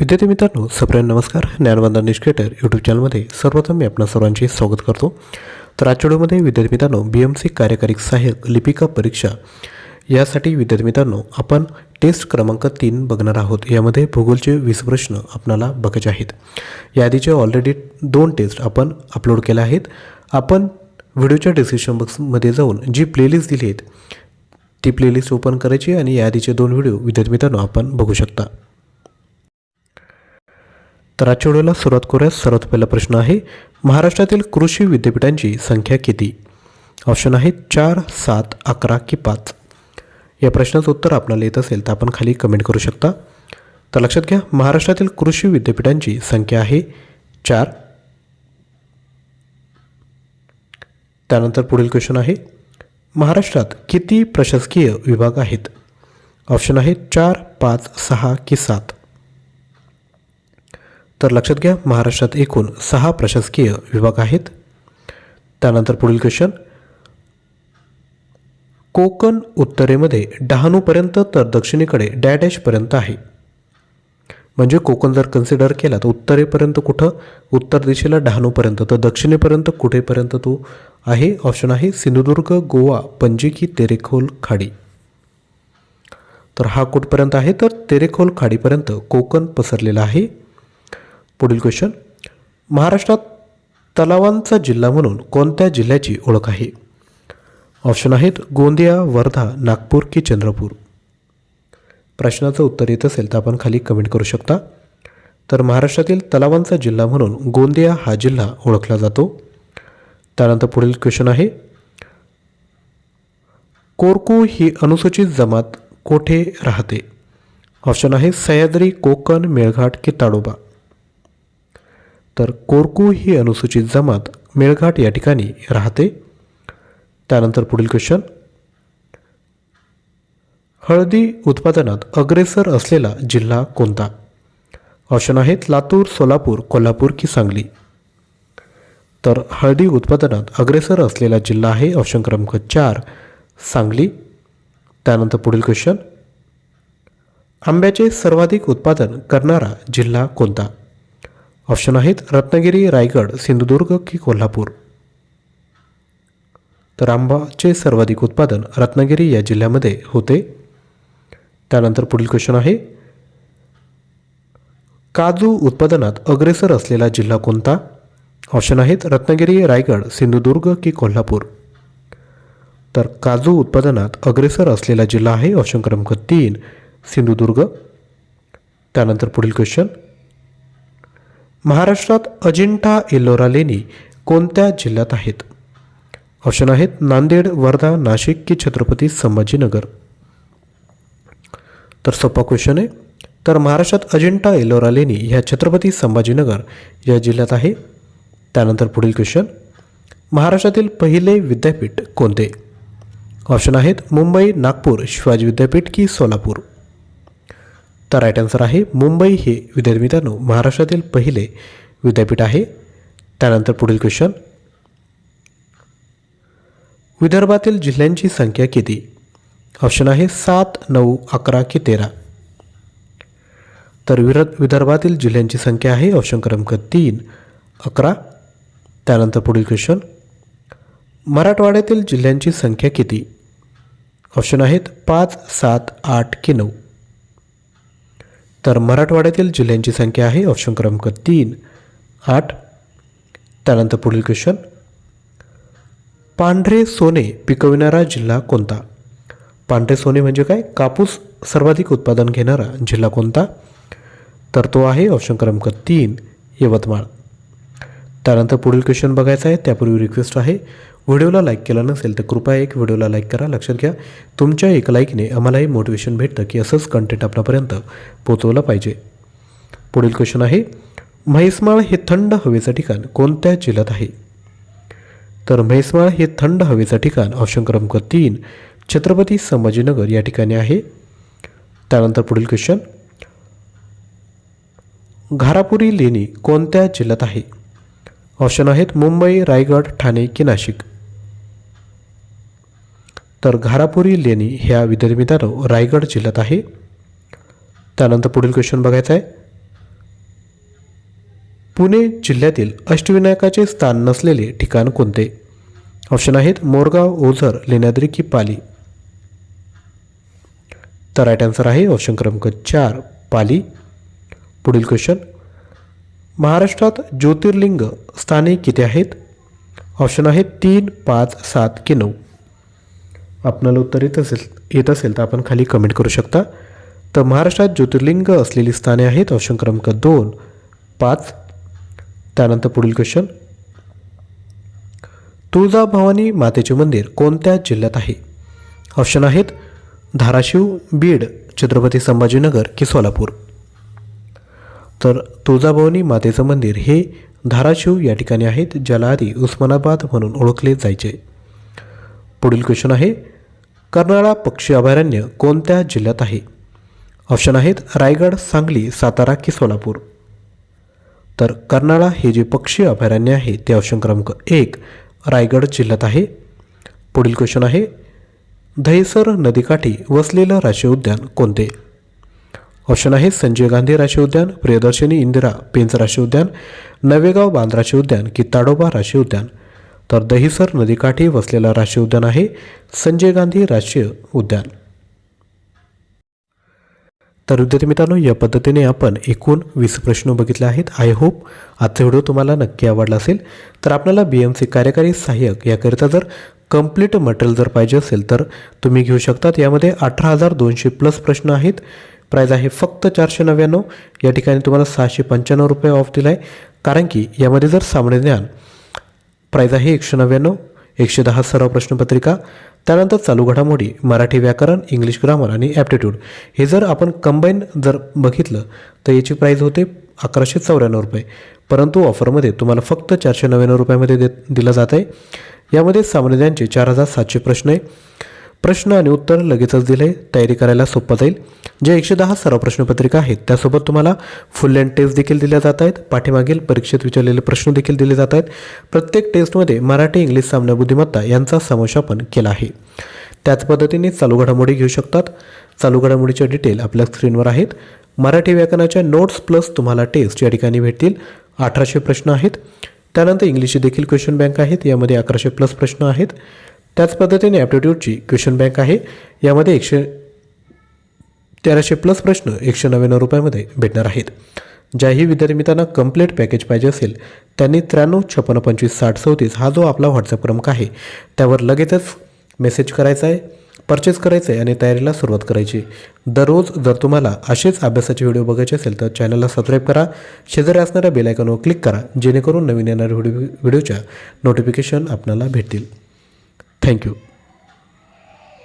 विद्यार्थी मित्रांनो सप्रेम नमस्कार. ज्ञानवंदा निष्क्रिएटर यूट्यूब चॅनलमध्ये सर्वप्रथम मी आपल्या सर्वांचे स्वागत करतो. तर आजच्या व्हिडिओमध्ये विद्यार्थी मित्रांनो बी एम सी कार्यकारी सहाय्यक लिपिका परीक्षा यासाठी विद्यार्थी मित्रांनो आपण टेस्ट क्रमांक तीन बघणार आहोत. यामध्ये भूगोलचे वीस प्रश्न आपणाला बघायचे आहेत. याआधीचे ऑलरेडी दोन टेस्ट आपण अपलोड केल्या आहेत. आपण व्हिडिओच्या डिस्क्रिप्शन बॉक्समध्ये जाऊन जी प्लेलिस्ट दिली आहेत ती प्लेलिस्ट ओपन करायची आणि याआधीचे दोन व्हिडिओ विद्यार्थी मित्रांनो आपण बघू शकता. तर आजच्या व्हिडिओला सुरुवात करूया सर्वात पहिला प्रश्न आहे महाराष्ट्रातील कृषी विद्यापीठांची संख्या किती? ऑप्शन आहे चार सात अकरा की पाच. या प्रश्नाचं उत्तर आपल्याला येत असेल तर आपण खाली कमेंट करू शकता. तर लक्षात घ्या महाराष्ट्रातील कृषी विद्यापीठांची संख्या आहे चार. त्यानंतर पुढील क्वेश्चन आहे महाराष्ट्रात किती प्रशासकीय विभाग आहेत? ऑप्शन आहे चार पाच सहा की सात. तर लक्षात घ्या महाराष्ट्रात एकूण सहा प्रशासकीय विभाग आहेत. त्यानंतर पुढील क्वेश्चन कोकण उत्तरेमध्ये डहाणूपर्यंत तर दक्षिणेकडे डॅडॅशपर्यंत आहे. म्हणजे कोकण जर कन्सिडर केला तर उत्तरेपर्यंत कुठं? उत्तर दिशेला डहाणूपर्यंत. तर दक्षिणेपर्यंत कुठेपर्यंत तो आहे? ऑप्शन आहे सिंधुदुर्ग गोवा पणजी की तेरेखोल खाडी तर हा कुठपर्यंत आहे? तर तेरेखोल खाडीपर्यंत कोकण पसरलेला आहे. पुढील क्वेश्चन महाराष्ट्रात तलावांचा जिल्हा म्हणून कोणत्या जिल्ह्याची ओळख आहे? ऑप्शन आहेत गोंदिया वर्धा नागपूर की चंद्रपूर. प्रश्नाचं उत्तर येत असेल तर आपण खाली कमेंट करू शकता. तर महाराष्ट्रातील तलावांचा जिल्हा म्हणून गोंदिया हा जिल्हा ओळखला जातो. त्यानंतर पुढील क्वेश्चन आहे. कोरकू ही अनुसूचित जमात कोठे राहते? ऑप्शन आहे सह्याद्री कोकण मेळघाट की ताडोबा. तर कोरकू ही अनुसूचित जमात मेळघाट या ठिकाणी राहते. त्यानंतर पुढील क्वेश्चन हळदी उत्पादनात अग्रेसर असलेला जिल्हा कोणता? ऑप्शन आहेत लातूर सोलापूर कोल्हापूर की सांगली. तर हळदी उत्पादनात अग्रेसर असलेला जिल्हा आहे ऑप्शन क्रमांक चार सांगली. त्यानंतर पुढील क्वेश्चन आंब्याचे सर्वाधिक उत्पादन करणारा जिल्हा कोणता? ऑप्शन आहेत रत्नागिरी रायगड सिंधुदुर्ग की कोल्हापूर. तर आंबाचे सर्वाधिक उत्पादन रत्नागिरी या जिल्ह्यामध्ये होते. त्यानंतर पुढील क्वेश्चन आहे. काजू उत्पादनात अग्रेसर असलेला जिल्हा कोणता? ऑप्शन आहेत रत्नागिरी रायगड सिंधुदुर्ग की कोल्हापूर. तर काजू उत्पादनात अग्रेसर असलेला जिल्हा आहे ऑप्शन क्रमांक तीन सिंधुदुर्ग. त्यानंतर पुढील क्वेश्चन महाराष्ट्रात अजिंठा एलोरा लेणी कोणत्या जिल्ह्यात आहेत? ऑप्शन आहेत नांदेड वर्धा नाशिक की छत्रपती संभाजीनगर. तर सोपा क्वेश्चन आहे. तर महाराष्ट्रात अजिंठा एल्लोरा लेणी ह्या छत्रपती संभाजीनगर या जिल्ह्यात आहे. त्यानंतर पुढील क्वेश्चन महाराष्ट्रातील पहिले विद्यापीठ कोणते? ऑप्शन आहेत मुंबई नागपूर शिवाजी विद्यापीठ की सोलापूर? तर राईट आन्सर आहे. मुंबई हे विद्यार्थी मित्रांनो महाराष्ट्रातील पहिले विद्यापीठ आहे. त्यानंतर पुढील क्वेश्चन विदर्भातील जिल्ह्यांची संख्या किती? ऑप्शन आहे सात नऊ अकरा की तेरा. तर विर विदर्भातील जिल्ह्यांची संख्या आहे. ऑप्शन क्रमांक तीन अकरा. त्यानंतर पुढील क्वेश्चन मराठवाड्यातील जिल्ह्यांची संख्या किती? ऑप्शन आहेत पाच सात आठ की नऊ. तर मराठवाड्यातील जिल्ह्यांची संख्या आहे ऑप्शन क्रमांक तीन आठ. त्यानंतर पुढील क्वेश्चन पांढरे सोने पिकविणारा जिल्हा कोणता? पांढरे सोने म्हणजे काय? कापूस सर्वाधिक उत्पादन घेणारा जिल्हा कोणता? तर तो आहे ऑप्शन क्रमांक तीन यवतमाळ. त्यानंतर पुढील क्वेश्चन बघायचा आहे. त्यापूर्वी रिक्वेस्ट आहे. व्हिडिओला लाईक केला नसेल तर कृपया एक व्हिडिओला लाईक करा. लक्षात घ्या तुमच्या एक लाईकने आम्हालाही मोटिवेशन भेटतं की असंच कंटेंट आपल्यापर्यंत पोचवलं पाहिजे. पुढील क्वेश्चन आहे म्हैसमाळ हे थंड हवेचं ठिकाण कोणत्या जिल्ह्यात आहे? तर म्हैसमाळ हे थंड हवेचं ठिकाण ऑप्शन क्रमांक तीन छत्रपती संभाजीनगर या ठिकाणी आहे. त्यानंतर पुढील क्वेश्चन घारापुरी लेणी कोणत्या जिल्ह्यात आहे? ऑप्शन आहेत मुंबई रायगड ठाणे की नाशिक. तर घारापुरी लेणी ह्या विद्यार्थी मित्रांनो रायगड जिल्ह्यात आहे. त्यानंतर पुढील क्वेश्चन बघायचा आहे. पुणे जिल्ह्यातील अष्टविनायकाचे स्थान नसलेले ठिकाण कोणते? ऑप्शन आहेत मोरगाव ओझर लेण्याद्री की पाली. तर राईट आन्सर आहे ऑप्शन क्रमांक चार पाली. पुढील क्वेश्चन महाराष्ट्रात ज्योतिर्लिंग स्थाने किती आहेत? ऑप्शन आहेत तीन पाच सात की नऊ. आपणाला उत्तर येत असेल येत असेल तर आपण खाली कमेंट करू शकता. तर महाराष्ट्रात ज्योतिर्लिंग असलेली स्थाने आहेत ऑप्शन क्रमांक दोन पाच. त्यानंतर पुढील क्वेश्चन तुळजाभवानी मातेचे मंदिर कोणत्या जिल्ह्यात आहे? ऑप्शन आहेत धाराशिव बीड छत्रपती संभाजीनगर की सोलापूर. तर तुळजाभवानी मातेचं मंदिर हे धाराशिव या ठिकाणी आहेत ज्याला आधी उस्मानाबाद म्हणून ओळखले जायचे. पुढील क्वेश्चन आहे कर्नाळा पक्षी अभयारण्य कोणत्या जिल्ह्यात आहे? ऑप्शन आहेत रायगड सांगली सातारा की सोलापूर. तर कर्नाळा हे जे पक्षी अभयारण्य आहे ते ऑप्शन क्रमांक एक रायगड जिल्ह्यात आहे. पुढील क्वेश्चन आहे दहिसर नदीकाठी वसलेलं राष्ट्रीय उद्यान कोणते? ऑप्शन आहे संजय गांधी राष्ट्रीय उद्यान प्रियदर्शनी इंदिरा पेंच राष्ट्रीय उद्यान नवेगाव बांध राष्ट्रीय उद्यान की ताडोबा राष्ट्रीय उद्यान. तर दहिसर नदीकाठी वसलेला राष्ट्रीय उद्यान आहे संजय गांधी राष्ट्रीय उद्यान. तर विद्यार्थी मित्रांनो या पद्धतीने आपण एकूण वीस प्रश्न बघितले आहेत. आय होप आजचा व्हिडिओ तुम्हाला नक्की आवडला असेल. तर आपल्याला बी एम सी कार्यकारी सहाय्यक याकरिता जर कंप्लीट मटेरियल जर पाहिजे असेल तर तुम्ही घेऊ शकतात. यामध्ये अठरा हजार दोनशे प्लस प्रश्न आहेत. प्राईज आहे फक्त चारशे नव्याण्णव. या ठिकाणी तुम्हाला सहाशे पंच्याण्णव रुपये ऑफ दिला आहे कारण की यामध्ये जर सामान्य ज्ञान प्राईज आहे एकशे नव्याण्णव एकशे दहा सराव प्रश्नपत्रिका त्यानंतर चालू घडामोडी मराठी व्याकरण इंग्लिश ग्रामर आणि ॲप्टिट्यूड हे जर आपण कंबाईन जर बघितलं तर याची प्राईज होते अकराशे चौऱ्याण्णव रुपये. परंतु ऑफरमध्ये तुम्हाला फक्त चारशे नव्याण्णव रुपयामध्ये देत दिलं जात आहे यामध्ये सामान्यांचे चार हजार सातशे प्रश्न आहे. प्रश्न आणि उत्तर लगेचच दिले तयारी करायला सोपं जाईल. जे एकशे दहा सराव प्रश्नपत्रिका आहेत त्यासोबत तुम्हाला फुल अँड टेस्ट देखील दिल्या जात आहेत. पाठीमागील परीक्षेत विचारलेले प्रश्न देखील दिले जात आहेत. प्रत्येक टेस्टमध्ये मराठी इंग्लिश सामना बुद्धिमत्ता यांचा समावेश आपण केला आहे. त्याच पद्धतीने चालू घडामोडी घेऊ शकतात. चालू घडामोडीच्या डिटेल आपल्या स्क्रीनवर आहेत. मराठी व्याकरणाच्या नोट्स प्लस तुम्हाला टेस्ट या ठिकाणी भेटतील. अठराशे प्रश्न आहेत. त्यानंतर इंग्लिशची देखील क्वेश्चन बँक आहेत. यामध्ये अकराशे प्लस प्रश्न आहेत. त्याच पद्धतीने ॲप्टिट्यूडची क्वेश्चन बँक आहे. यामध्ये एकशे तेराशे प्लस प्रश्न एकशे नव्याण्णव रुपयामध्ये भेटणार आहेत. ज्याही विद्यार्थी मित्रांना कंप्लीट पॅकेज पाहिजे असेल त्यांनी त्र्याण्णव छप्पन्न पंचवीस साठ चौतीस हा जो आपला व्हॉट्सअप क्रमांक आहे त्यावर लगेचच मेसेज करायचा आहे परचेस करायचं आहे आणि तयारीला सुरुवात करायची दररोज जर तुम्हाला असेच अभ्यासाचे व्हिडिओ बघायचे असेल तर चॅनलला सबस्क्राईब करा. शेजारी असणाऱ्या बेलायकॉनवर क्लिक करा जेणेकरून नवीन येणाऱ्या व्हिडिओ व्हिडिओच्या नोटिफिकेशन आपल्याला भेटतील. Thank you.